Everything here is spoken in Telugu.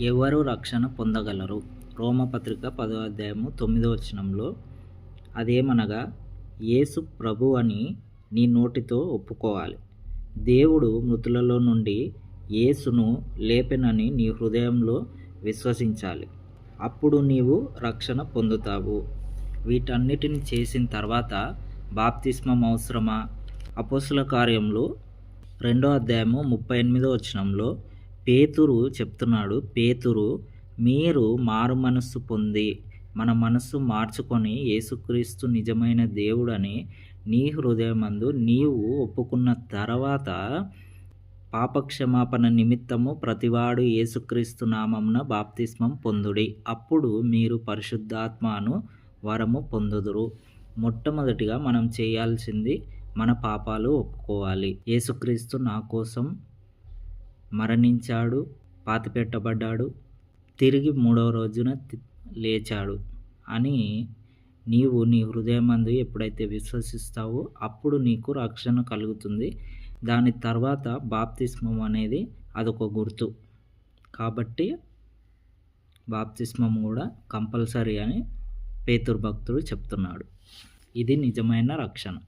ఎవరు రక్షణ పొందగలరు? రోమపత్రిక పదో అధ్యాయము తొమ్మిదో వచనంలో అదేమనగా యేసు ప్రభు అని నీ నోటితో ఒప్పుకోవాలి. దేవుడు మృతులలో నుండి యేసును లేపెనని నీ హృదయంలో విశ్వసించాలి. అప్పుడు నీవు రక్షణ పొందుతావు. వీటన్నిటిని చేసిన తర్వాత బాప్తిస్మం అవసరమా? అపోసుల కార్యంలో రెండో అధ్యాయము ముప్పై ఎనిమిదో వచనంలో పేతురు చెప్తున్నాడు పేతురు మీరు మారు మనస్సు పొంది మన మనస్సు మార్చుకొని యేసుక్రీస్తు నిజమైన దేవుడని నీ హృదయమందు నీవు ఒప్పుకున్న తర్వాత పాపక్షమాపణ నిమిత్తము ప్రతివాడు యేసుక్రీస్తు నామమున బాప్తిస్మం పొందుడి. అప్పుడు మీరు పరిశుద్ధాత్మను వరము పొందుదురు. మొట్టమొదటిగా మనం చేయాల్సింది మన పాపాలు ఒప్పుకోవాలి. యేసుక్రీస్తు నా కోసం మరణించాడు పాతిపెట్టబడ్డాడు తిరిగి మూడవ రోజున లేచాడు అని నీవు నీ హృదయమందు ఎప్పుడైతే విశ్వసిస్తావో అప్పుడు నీకు రక్షణ కలుగుతుంది. దాని తర్వాత బాప్తిస్మం అనేది అదొక గుర్తు. కాబట్టి బాప్తిస్మం కూడా కంపల్సరీ అని పేతురు భక్తుడు చెప్తున్నాడు. ఇది నిజమైన రక్షణ.